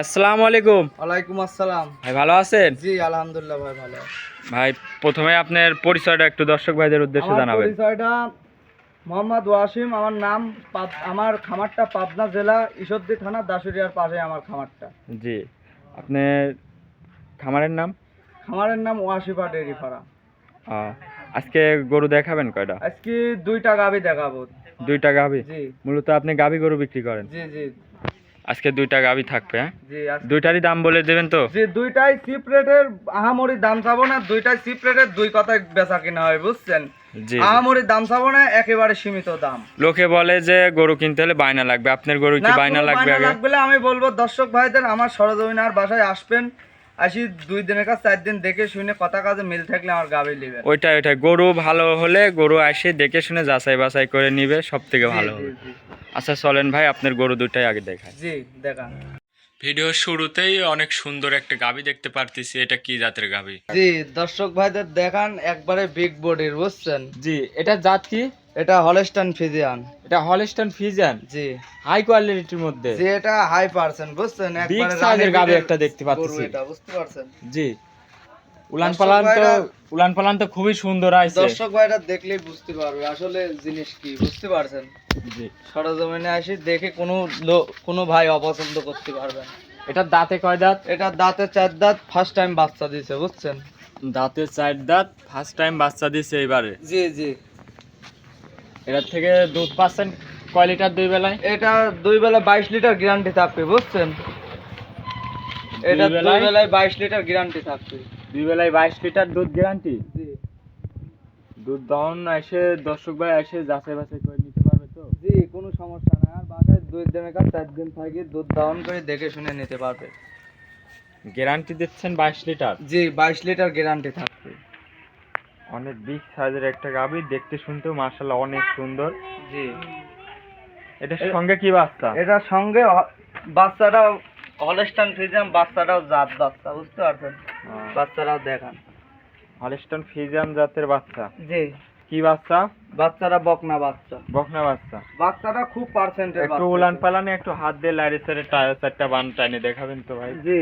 আসসালামু আলাইকুম। ওয়ালাইকুম আসসালাম। ভাই ভালো আছেন? জি আলহামদুলিল্লাহ ভাই ভালো। ভাই প্রথমে আপনার পরিচয়টা একটু দর্শক ভাইদের উদ্দেশ্যে জানাবেন। পরিচয়টা মোহাম্মদ ওয়াসিম আমার নাম আমার খামারটা পাবনা জেলা ঈশ্বরদী থানা দাসুরিয়ার পাশে আমার খামারটা। জি আপনার খামারের নাম? খামারের নাম ওয়াসিফা ডেরি আহ, আজকে গরু দেখাবেন কয়টা? আজকে দুইটা গাবি দেখাবো। দুইটা গাভি? জি। মূলত আপনি গাভি গরু বিক্রি করেন? জি জি। আজকে দুইটা গাভি থাকবে হ্যাঁ? দুইটারই দাম বলে দেবেন তো? যে দুইটাই চিপ রেটের আহামরি দাম চাবো না দুইটাই চিপ রেটের দুই কথায় বেচা কিনা হয় বুঝছেন? জি জি। আহামরি দাম চাবো না একেবারে সীমিত দাম। লোকে বলে যে গরু কিনতে হলে বায়না লাগবে আপনার গরু কি বায়না লাগবে বায়না আগে? লাগবে আমি বলব দর্শক ভাইদের আমার সরজমিনার বাসায় আসবেন আসি দুই দিনের কাজ চার দিন দেখে শুনে কথা কাজে মিল থাকলে আমার গাবি ওইটা ওইটা গরু ভালো হলে গরু আসে দেখে শুনে যাচাই বাছাই করে নিবে সব থেকে ভালো হবে। আচ্ছা চলেন ভাই আপনার গরু দুটাই আগে দেখায় জি দেখান ভিডিওর শুরুতেই অনেক সুন্দর একটা গাবি দেখতে পারতেছি এটা কি জাতের গাবি জি দর্শক ভাইদের দেখান একবারে বিগ বডির বুঝছেন? জি এটা জাত কি? এটা হলস্টান ফিজিয়ান এটা হলস্টান ফিজিয়ান জি। হাই কোয়ালিটির মধ্যে? যে এটা হাই পার্সেন্ট বুঝছেন? একবারে রানী গাভী breed একটা দেখতে পাচ্ছি। এটা বুঝতে পারছেন? জি। উলান পালান তো উলান পালান তো খুবই সুন্দর আছে। দর্শক ভাইরা দেখলেই বুঝতে পারবে আসলে জিনিস কি বুঝতে পারছেন? জি। সরজমিনে আসি দেখে কোনো কোনো ভাই অপছন্দ করতে পারবে না। এটা দাঁতে কয় দাঁত? এটা দাঁতে চার দাঁত ফার্স্ট টাইম বাচ্চা দিছে বুঝছেন? দাঁতে চার দাঁত ফার্স্ট টাইম বাচ্চা দিছে এবারে। জি জি। এটার থেকে দুধ পাচ্ছেন কয় লিটার দুই বেলায়? এটা দুই বেলা বাইশ লিটার গ্যারান্টি থাকবে বুঝছেন? এটা দুই? বেলায়? বাইশ লিটার গ্যারান্টি থাকবে। দুই বেলায় বাইশ লিটার দুধ গ্যারান্টি জি। দুধ দহন এসে দর্শক ভাই এসে যাচাই বাছাই করে নিতে পারবে তো? জি কোনো সমস্যা নাই আর বাসায় দুই দিনের কাজ চার দিন থাকি দুধ দাহন করে দেখে শুনে নিতে পারবে। গ্যারান্টি দিচ্ছেন বাইশ লিটার? জি বাইশ লিটার গ্যারান্টি থাকবে। অনেক বিগ সাইজের একটা গাভি দেখতে শুনতেও মার্শাল্লাহ অনেক সুন্দর। জি। এটার সঙ্গে কি বাচ্চা? এটার সঙ্গে বাচ্চাটাও হলস্টান ফ্রিজাম বাচ্চাটাও জাত বাচ্চা বুঝতে পারছেন? বাচ্চারাও দেখান। হলিস্টন ফিজিয়াম জাতের বাচ্চা? জি। কি বাচ্চা? বাচ্চারা বকনা বাচ্চা। বকনা বাচ্চা। বাচ্চাটা খুব পার্সেন্টের একটু উলান পালানে একটু হাত দিয়ে লাইরে সাইডে টায়ার চারটা বান টাইনে দেখাবেন তো ভাই। জি।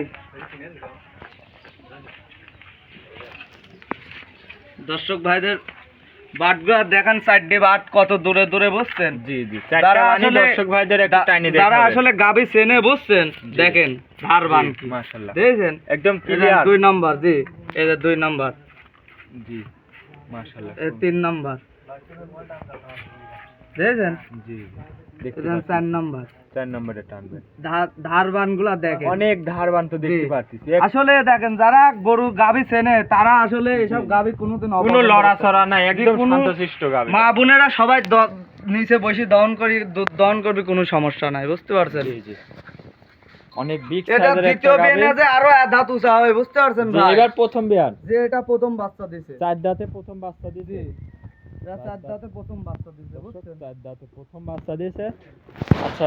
দর্শক ভাইদের বাটগুলা দেখান সাইডে বাট কত দূরে দূরে বুঝছেন? জি জি বানি আসলে- দর্শক ভাইদের একটু টাইনে যারা দেখাবেন আসলে গাবি চেনে বুঝছেন? দেখেন ধার বান কি। মাশাআল্লাহ। দেখেছেন? একদম ক্লিয়ার দুই নাম্বার জি এটা দুই নাম্বার। জি মাশাআল্লাহ। এ তিন নাম্বার। দেখেছেন? জি পাচ্ছি। চার নাম্বার। চার নম্বরে টানবেন ধার বানগুলা দেখেন। অনেক ধারবান তো দেখতে। পাচ্ছি আসলে দেখেন যারা গরু গাবি চেনে তারা আসলে এসব গাবি কোনোদিন কোনো লড়াচড়া নাই একদম শান্তশিষ্ট গাবি মা বোনেরা সবাই নিচে বসে দহন করি দহন করবে কোনো সমস্যা নাই বুঝতে পারছেন? জি জি। অনেক বিগ এটা দ্বিতীয় যে আরও দাঁত উঁচা হবে বুঝতে পারছেন ভাই? এবার প্রথম বিয়ান। যে এটা প্রথম বাচ্চা দিছে। চার দাঁতে প্রথম বাচ্চা এটা চার দাঁতে প্রথম বাচ্চা দিছে বুঝছেন? চার দাঁতে প্রথম বাচ্চা দিয়েছে। আচ্ছা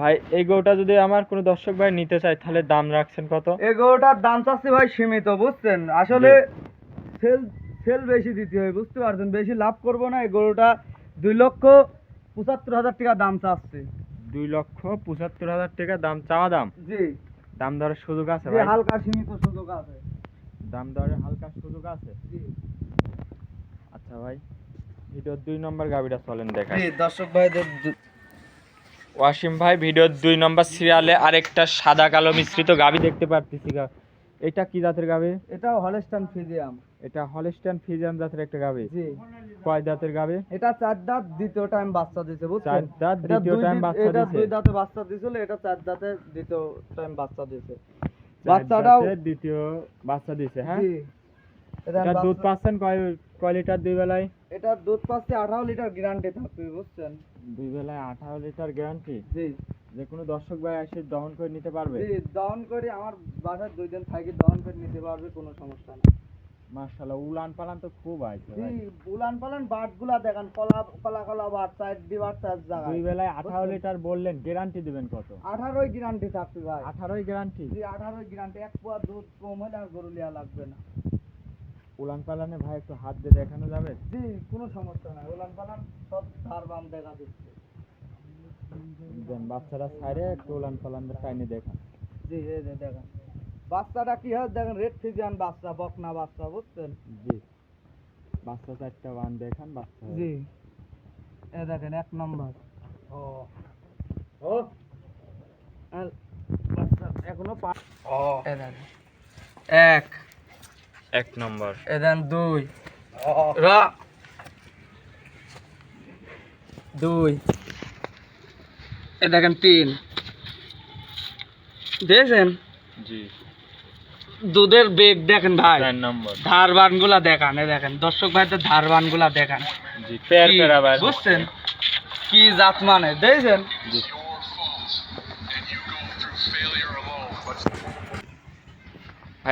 ভাই এই গরুটা যদি আমার কোনো দর্শক ভাই নিতে চায় তাহলে দাম রাখছেন কত? এই গরুটার দাম চাচ্ছি ভাই সীমিত বুঝছেন? আসলে সেল সেল বেশি দিতে হয় বুঝতে পারছেন? বেশি লাভ করব না এই গরুটা দুই লক্ষ পঁচাত্তর হাজার টাকা দাম চাচ্ছি। দুই লক্ষ পঁচাত্তর হাজার টাকা দাম চাওয়া দাম? জি। দাম দরের সুযোগ আছে ভাই? হালকা সীমিত সুযোগ আছে। দাম দরের হালকা সুযোগ আছে? জি। আচ্ছা ভাই ভিডিওর দুই নম্বর গাবিটা চলেন দেখাই। দর্শক ভাইদের ওয়াসিম ভাই ভিডিওর দুই নম্বর সিরিয়ালে আরেকটা সাদা কালো মিশ্রিত গাবি দেখতে পারতেছি এটা কি জাতের গাবি? এটাও হলস্টান ফিজিয়াম। এটা হলস্টাইন ফিজিয়ান জাতের একটা গাবি। জি। কয় জাতের গাবি? এটা চার দাঁত দ্বিতীয় টাইম বাচ্চা দিছে চার বুঝছেন দাঁত দ্বিতীয় টাইম বাচ্চা এটা দুই দাঁতে বাচ্চা দিছিল এটা চার দাঁতে দ্বিতীয় টাইম বাচ্চা দিছে। বাচ্চাটাও দ্বিতীয় বাচ্চা দিছে হ্যাঁ? জি। এটা দুধ পাচ্ছেন কয় কয় লিটার দুই বেলায়? এটা দুধ পাচ্ছে আঠারো লিটার গ্যারান্টি থাকবে বুঝছেন। দুই বেলায় আঠারো লিটার গ্যারান্টি জি। যে কোনো দর্শক ভাই এসে দহন করে নিতে পারবে? জি দহন করে আমার বাসায় দুই দিন থাকি দহন করে নিতে পারবে কোনো সমস্যা না মাশাআল্লাহ উলান পালান তো খুব আছে জি ভাই। উলান পালান বাটগুলা দেখেন কলা কলা কলা বাট সাইড দি বাট সাইড জায়গা দুই বেলায় আঠারো লিটার বললেন গ্যারান্টি দিবেন কত? আঠারোই গ্যারান্টি থাকবে ভাই। আঠারোই গ্যারান্টি জি আঠারোই গ্যারান্টি এক পোয়া দুধ কম হলে আর গরু লিয়া লাগবে না। উলান পালানে ভাই একটু হাত দিয়ে দেখানো যাবে? জি কোনো সমস্যা নাই। উলান পালান সব ধার বাম দেখা দিচ্ছে। দেন বাচ্চারা ছাড়ে একটু উলান পালানটা টাইনে দেখান। জি এই যে দেখেন। বাচ্চাটা কি হয়? দেখেন রেড ফিজিয়ান বাচ্চা বকনা বাচ্চা বুঝছেন? জি। বাচ্চা চারটা ওয়ান দেখান বাচ্চা জি। এ দেখেন এক নম্বর। ও ও। বাচ্চা এখনও পা ও এ দেখেন। এক। এক নম্বর। এ দেন দুই। রা। দুই। এ দেখেন তিন। দেখেন? জি। দুধের বেগ দেখেন ভাই। চার নম্বর। ধারবানগুলা দেখান এ দেখেন। দর্শক ভাইদের ধারবানগুলা দেখান। জি পেয়ার পেয়ার বুঝছেন? কি জাত মানে দেখছেন? জি।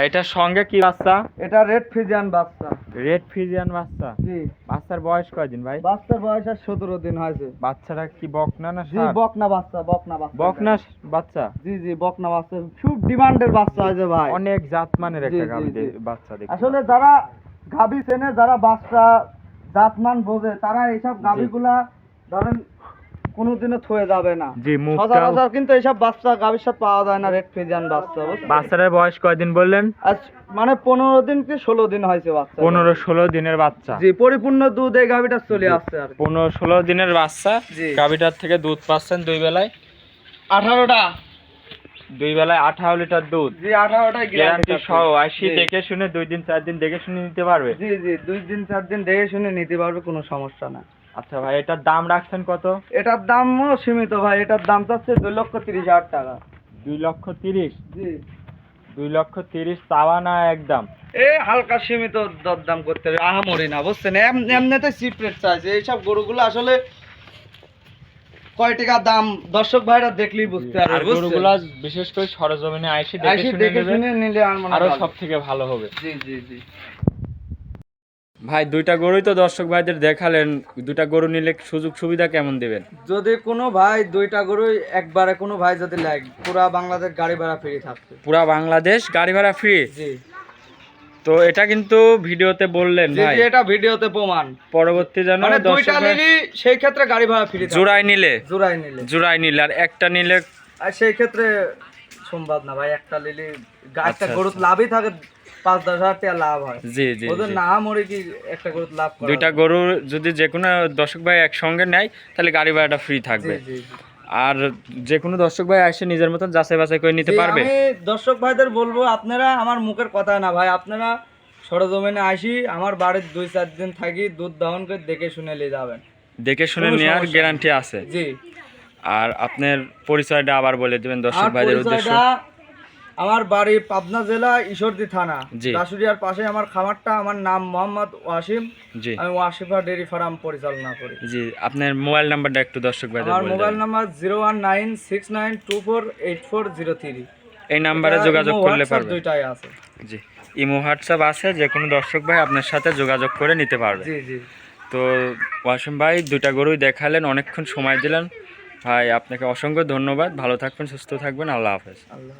এটার সঙ্গে কি বাচ্চা? এটা রেড ফিজিয়ান বাচ্চা। রেড ফিজিয়ান বাচ্চা? জি। বাচ্চার বয়স কয়দিন ভাই? বাচ্চার বয়স আর সতেরো দিন হয়েছে। বাচ্চাটা কি বকনা না জি বকনা বাচ্চা বকনা বাচ্চা। বকনা বাচ্চা? জি জি বকনা বাচ্চা। খুব ডিমান্ডের বাচ্চা হয়েছে ভাই। অনেক জাত মানের একটা গাভী বাচ্চা দেখি আসলে যারা গাভী চেনে যারা বাচ্চা জাতমান বোঝে তারা এইসব গাভীগুলা ধরেন কোনোদিনও থয়ে যাবে না। জি সচরাচর কিন্তু এইসব বাচ্চা গাভীর সাথে পাওয়া যায় না রেড ফিজিয়ান বাচ্চা? বাচ্চাটার বয়স কয়দিন বললেন? মানে পনেরো দিন কি ষোলো দিন হয়েছে বাচ্চা পনেরো ষোলো দিনের বাচ্চা। জি পরিপূর্ণ দুধ এই গাভীটা চলে আসছে আর। পনেরো ষোলো দিনের বাচ্চা। জি। গাভীটার থেকে দুধ পাচ্ছেন দুই বেলায়। আঠারোটা। দুই বেলায় আঠারো লিটার দুধ। জি আঠারোটাই গ্যারান্টি সহ আসি দেখে শুনে দুই দিন চার দিন দেখে শুনে নিতে পারবে। জি জি দুই দিন চার দিন দেখে শুনে নিতে পারবে কোনো সমস্যা না আচ্ছা ভাই এটার দাম রাখছেন কত? এটার দামও সীমিত ভাই এটার দাম চাচ্ছে দুই লক্ষ তিরিশ হাজার টাকা। দুই লক্ষ তিরিশ? জি। দুই লক্ষ তিরিশ চাওয়া না একদম? এ হালকা সীমিত দরদাম করতে হবে আহামরি না বুঝছেন? এম- এমনিতে চিপ রেট চাইছে এইসব গরুগুলো আসলে কয় টাকা দাম? দর্শক ভাইরা দেখলেই বুঝতে আর পারবে গরুগুলা বিশেষ করে সরজমিনে আইসি দেখে শুনে নিলে আর সব থেকে ভালো হবে। জি জি জি। ভাই দুইটা গরুই তো দর্শক ভাইদের দেখালেন দুইটা গরু নিলে সুযোগ সুবিধা কেমন দিবেন? যদি কোনো ভাই দুইটা গরুই একবারে কোনো ভাই যদি লাগ পুরা বাংলাদেশ গাড়ি ভাড়া ফ্রি থাকছে পুরা বাংলাদেশ গাড়ি ভাড়া ফ্রি জি। তো এটা কিন্তু ভিডিওতে বললেন ভাই। জি, এটা ভিডিওতে প্রমাণ। পরবর্তী যেন মানে দুইটা নিলি সেই ক্ষেত্রে গাড়ি ভাড়া ফ্রি জোড়াই নিলে? জোড়াই নিলে। জোড়াই নিলে আর একটা নিলে আর সেই ক্ষেত্রে সম্ভব না ভাই একটা নিলে গা- একটা আচ্ছা, গরুত আচ্ছা। লাভই থাকে পাঁচ দশ হাজার টাকা লাভ হয়। জি জি ওদের না মরে কি একটা গরুত লাভ করা দুইটা গরু যদি যে কোনো দর্শক ভাই একসঙ্গে নেয় তাহলে গাড়ি ভাড়াটা ফ্রি থাকবে। আর যে কোনো দর্শক ভাই এসে নিজের মতন যাচাই বাছাই করে নিতে পারবে। দর্শক ভাইদের বলব আপনারা আমার মুখের কথা না ভাই আপনারা সরজমিনে আসি আমার বাড়ির দুই চার দিন থাকি দুধ দহন করে দেখে শুনে নিয়ে যাবেন। দেখে শুনে নেওয়ার গ্যারান্টি আছে। জি। আর আপনার পরিচয়টা আবার বলে দিবেন দর্শক ভাইদের উদ্দেশ্য। আমার বাড়ি পাবনা জেলা ঈশ্বরদী থানা। দাসুরিয়ার পাশে আমার খামারটা আমার নাম মোহাম্মদ ওয়াসিম। জি। আমি ওয়াসিফা ডেরি ফার্ম পরিচালনা করি। জি আপনার মোবাইল নাম্বারটা একটু দর্শক ভাইদের আমার mobile number zero one nine six nine two four eight four zero three. এই নাম্বারে যোগাযোগ করলে পারবে। দুইটাই আছে। জি ইমো হোয়াটসঅ্যাপ আছে যে কোনো দর্শক ভাই আপনার সাথে যোগাযোগ করে নিতে পারবে। জি জি। তো ওয়াসিম ভাই দুইটা গরুই দেখালেন অনেকক্ষণ সময় দিলেন। ভাই আপনাকে অসংখ্য ধন্যবাদ। ভালো থাকবেন সুস্থ থাকবেন। আল্লাহ হাফেজ। আল্লাহ।